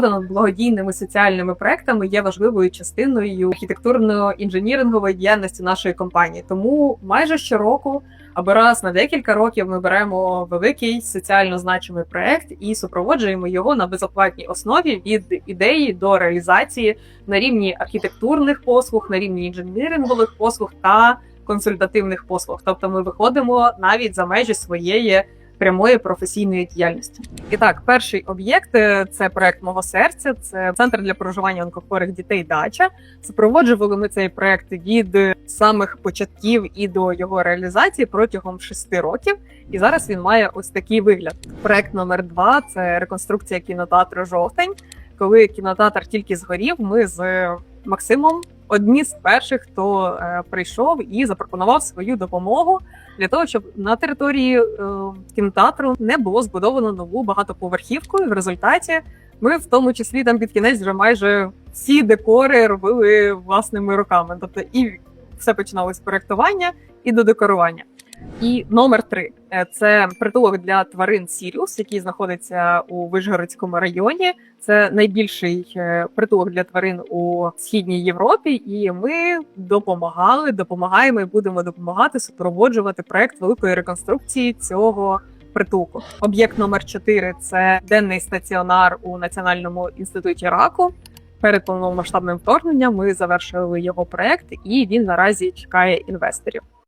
робота над благодійними соціальними проектами є важливою частиною архітектурно-інженірингової діяльності нашої компанії. Тому майже щороку, або раз на декілька років, ми беремо великий соціально значимий проект і супроводжуємо його на безоплатній основі від ідеї до реалізації на рівні архітектурних послуг, на рівні інженірингових послуг та консультативних послуг. Тобто, ми виходимо навіть за межі своєї прямої професійної діяльності. І так, перший об'єкт е, це проект мого серця. Це центр для проживання онкохворих дітей. Дача супроводжували ми цей проект від самих початків і до його реалізації протягом шести років. І зараз він має ось такий вигляд. Проект номер два це реконструкція кінотеатру Жовтень. Коли кінотеатр тільки згорів, ми з Максимом одні з перших, хто е, прийшов і запропонував свою допомогу для того, щоб на території е, кінотеатру не було збудовано нову багатоповерхівку. І в результаті ми, в тому числі, там під кінець вже майже всі декори робили власними руками. Тобто, і все починалось з проектування і до декорування. І номер три Е, це притулок для тварин Сіріус, який знаходиться у Вишгородському районі. Це найбільший е, притулок для тварин у східній Європі, і ми допомагали, допомагаємо і будемо допомагати супроводжувати проект великої реконструкції цього притулку. Об'єкт номер 4 – це денний стаціонар у Національному інституті раку. Перед повномасштабним вторгненням ми завершили його проект, і він наразі чекає інвесторів.